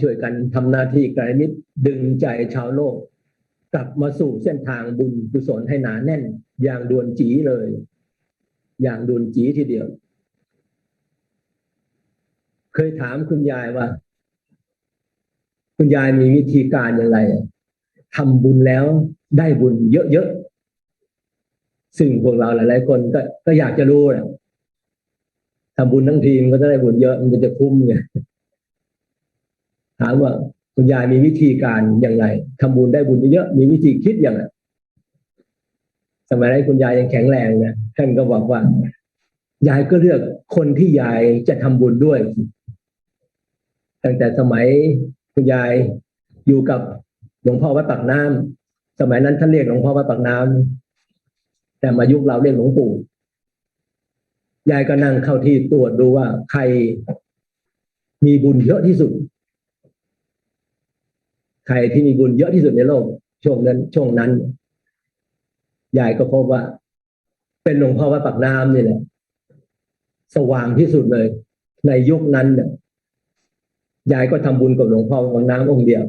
ช่วยกันทำหน้าที่ไกระมิตรดึงใจชาวโลก กลับมาสู่เส้นทางบุญกุศลให้หนาแน่น อย่างด่วนจีเลย อย่างด่วนจีทีเดียว เคยถามคุณยายว่า คุณยายมีวิธีการอย่างไรทำบุญแล้วได้บุญเยอะๆซึ่งพวกเราหลายๆคนก็ก็อยากจะรู้แหละทำบุญทั้งทีมก็จะได้บุญเยอะมันจะคุ้มไง ถามว่าคุณยายมีวิธีการอย่างไรทำบุญได้บุญเยอะมีวิธีคิดอย่างไรสมัยนั้นคุณยายยังแข็งแรงนะท่านก็บอกว่ายายก็เลือกคนที่ยายจะทำบุญด้วย ตั้งแต่สมัยคุณยายอยู่กับหลวงพ่อวัดปากน้ำสมัยนั้นท่านเรียกหลวงพ่อวัดปากน้ำแต่มายุคเราเรียกหลวงปู่ยายก็นั่งเข้าที่ตรวจดูว่าใครมีบุญเยอะที่สุด ใครที่มีบุญเยอะที่สุดในโลก ช่วงนั้นช่วงนั้นยายก็พบว่า เป็นหลวงพ่อวัดปากน้ำนี่แหละสว่างที่สุดเลย ในยุคนั้นเนี่ยยายก็ทำบุญกับหลวงพ่อวัดน้ำองค์เดียว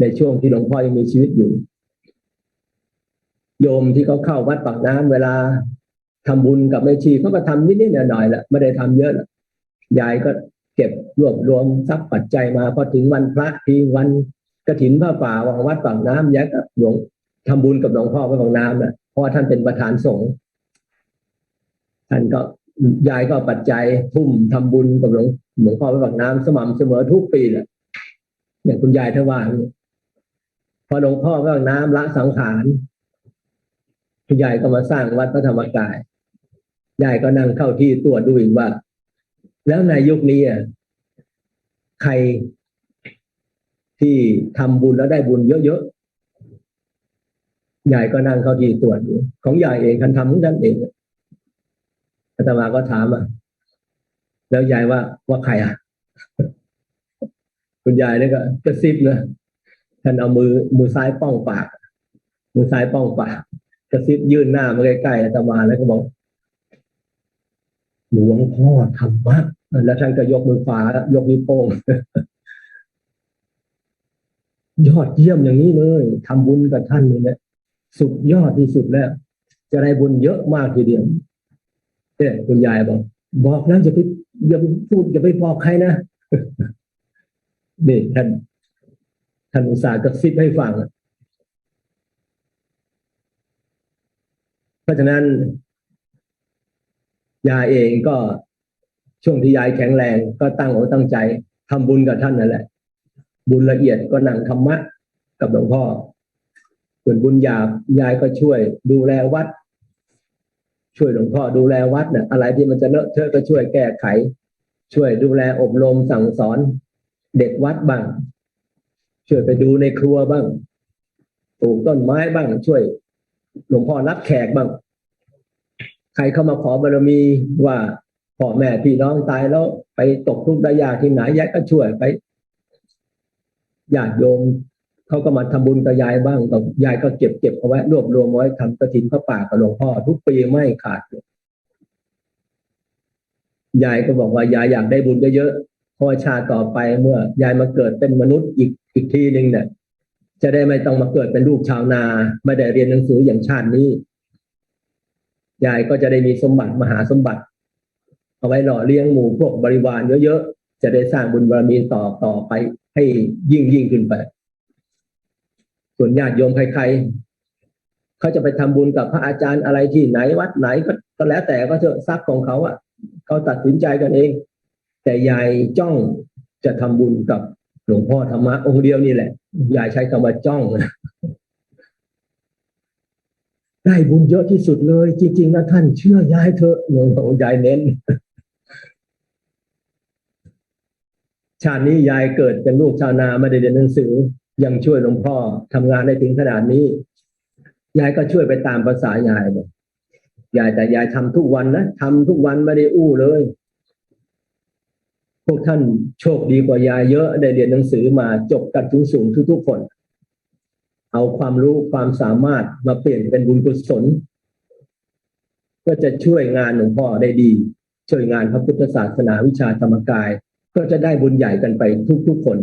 ในช่วงที่หลวงพ่อยังมีชีวิตอยู่ โยมที่เขาเข้าวัดปากน้ำเวลาทำบุญกับแม่ชีเขาก็ทำนิดๆหน่อยๆแหละไม่ได้ทำเยอะยายก็เก็บรวบรวมทรัพย์ปัจจัยมาพอถึงวันพระทีวัน กระถินผ้าป่าวังวัดปากน้ำยายก็หลวงทำบุญกับหลวงพ่อวัดปากน้ำนะเพราะว่าท่านเป็นประธานสงฆ์ท่านก็ยายก็ปัจจัยทุ่มทำบุญกับหลวงหลวงพ่อวัดปากน้ำสม่ำเสมอทุกปีแหละอย่างคุณยายท่าว่าพอหลวงพ่อวัดปากน้ำละสังขารคุณยายก็มาสร้างวัดพระธรรมกายยายก็นั่งเข้าที่ตรวจดูอีกว่า แล้วในยุคนี้อะใคร ที่ทำบุญแล้วได้บุญเยอะๆยายก็นั่งเข้าที่ตรวจดูของยายเองคันทำของท่านเองอาตมาก็ถามอะ แล้วยายว่าว่าใครอะ คุณยายนี่ก็กระซิบนะท่านเอามือมือซ้ายป้องปาก มือซ้ายป้องปากกระซิบยื่นหน้ามาใกล้ๆอาตมาแล้วก็บอกหลวงพ่อธรรมะแล้วท่านก็ยกมือขวายกนิ้วโป้ง ยอดเยี่ยมอย่างนี้เลยทำบุญกับท่านนี่แหละสุดยอดที่สุดแล้ว จะได้บุญเยอะมากทีเดียวเนี่ยคุณยายบอก บอกแล้วจะไปอย่าไปพูดอย่าไปบอกใครนะนี่ท่านท่านอุตส่าห์กระซิบให้ฟังเพราะฉะนั้น ยายเองก็ช่วงที่ยายแข็งแรง ก็ตั้งอกตั้งใจทำบุญกับท่านนั่นแหละ บุญละเอียดก็นั่งธรรมะกับหลวงพ่อ ส่วนบุญหยาบยายก็ช่วย ดูแลวัด ช่วยหลวงพ่อดูแลวัดเนี่ยอะไรที่มันจะเลอะเทอะก็ช่วยแก้ไข ช่วยดูแลอบรมสั่งสอน เด็กวัดบ้าง ช่วยไปดูในครัวบ้างปลูกต้นไม้บ้าง ช่วย หลวงพ่อรับแขกบ้าง ใครเข้ามาขอบารมีว่าพ่อแม่พี่น้องตายแล้วไปตกทุกข์ได้ยากที่ไหนยายก็ช่วยไป ญาติโยมเขาก็มาทำบุญกับยายบ้างกับยายก็เก็บเก็บเอาไว้รวบรวมไว้ทำกระถินพระป่ากับหลวงพ่อ ทุกปีไม่ขาดเลยยายก็บอกว่ายายอยากได้บุญเยอะๆเพราะชาติต่อไปเมื่อยายมาเกิดเป็นมนุษย์อีกอีกทีหนึ่งเนี่ยจะได้ไม่ต้องมาเกิดเป็นลูกชาวนา ไม่ได้เรียนหนังสืออย่างชาตินี้ ยายก็จะได้มีสมบัติมหาสมบัติ เอาไว้หล่อเลี้ยงหมู่พวกบริวารเยอะๆ จะได้สร้างบุญบารมีต่อต่อไป ให้ยิ่งยิ่งขึ้นไป ส่วนญาติโยมใครๆเขาจะไปทำบุญกับพระอาจารย์อะไรที่ไหนวัดไหนก็ก็แล้วแต่ก็เถอะทรัพย์ของเขาอะเขาตัดสินใจกันเอง แต่ยายจ้องจะทำบุญกับหลวงพ่อธรรมะองค์เดียวนี่แหละยายใช้คำว่าจ้องได้บุญเยอะที่สุดเลย จริงๆนะท่านเชื่อยายเถอะหลวงพ่อยายเน้น ชาตินี้ยายเกิดเป็นลูกชาวนาไม่ได้เรียนหนังสือ ยังช่วยหลวงพ่อทำงานได้ถึงขนาดนี้ ยายก็ช่วยไปตามภาษายายบอกยายแต่ยายทำทุกวันนะทำทุกวันไม่ได้อู้เลย พวกท่านโชคดีกว่ายายเยอะได้เรียนหนังสือมาจบกันสูงสูงทุกๆคน เอาความรู้ความสามารถมาเปลี่ยนเป็นบุญกุศล ก็จะช่วยงานหลวงพ่อได้ดี ช่วยงานพระพุทธศาสนาวิชาธรรมกาย ก็จะได้บุญใหญ่กันไปทุกๆคน